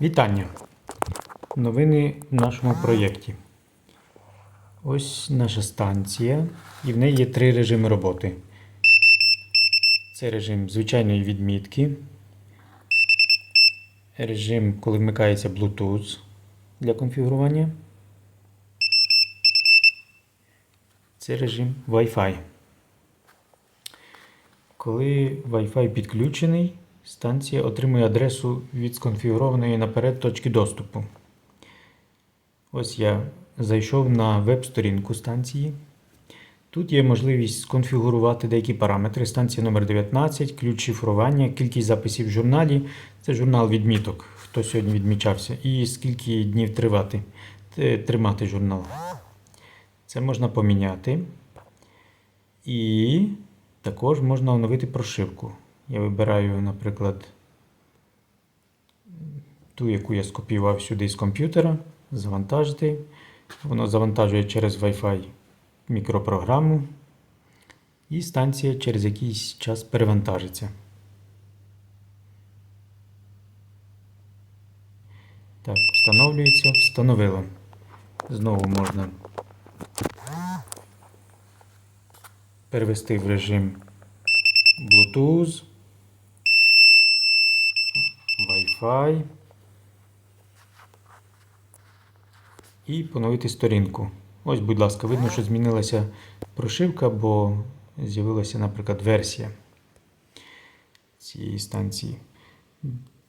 Вітання! Новини в нашому проєкті. Ось наша станція, і в неї є три режими роботи. Це режим звичайної відмітки, режим, коли вмикається Bluetooth для конфігурування. Це режим Wi-Fi. Коли Wi-Fi підключений, станція отримує адресу від сконфігурованої наперед точки доступу. Ось я зайшов на веб-сторінку станції. Тут є можливість сконфігурувати деякі параметри. Станція номер 19, ключ шифрування, кількість записів в журналі. Це журнал відміток, хто сьогодні відмічався, і скільки днів тривати, тримати журнал. Це можна поміняти. І також можна оновити прошивку. Я вибираю, наприклад, ту, яку я скопіював сюди з комп'ютера, завантажити. Воно завантажує через Wi-Fi мікропрограму. І станція через якийсь час перевантажиться. Так, встановлюється, встановило. Знову можна перевести в режим Bluetooth, Wi-Fi і поновити сторінку. Ось, будь ласка, видно, що змінилася прошивка, бо з'явилася, наприклад, версія цієї станції.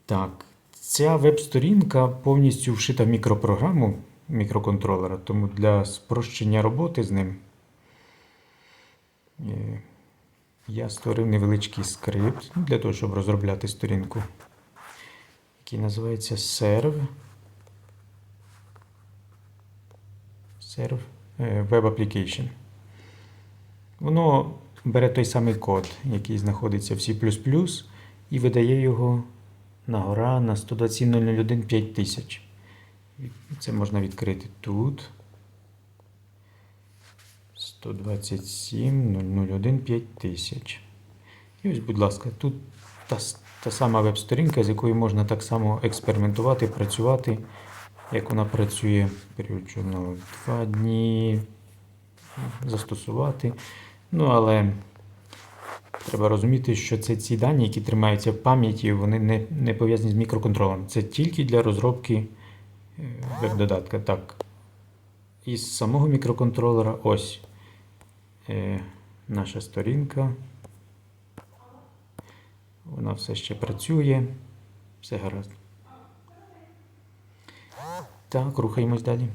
Так, ця веб-сторінка повністю вшита в мікропрограму мікроконтролера, тому для спрощення роботи з ним. е, Я створив невеличкий скрипт для того, щоб розробляти сторінку, який називається Serve. Serve Web Application. Воно бере той самий код, який знаходиться в C, і видає його на гора на 127.001 5000. Це можна відкрити тут. 127.001 5000. І ось, будь ласка, тут та, сама веб-сторінка, з якою можна так само експериментувати, працювати, як вона працює період. Два дні застосувати. Ну, але треба розуміти, що це ці дані, які тримаються в пам'яті, вони не, не пов'язані з мікроконтролем. Це тільки для розробки е, веб-додатка. Так. Із самого мікроконтролера ось е, наша сторінка. Вона все ще працює. Все гаразд. Так, рухаємось далі.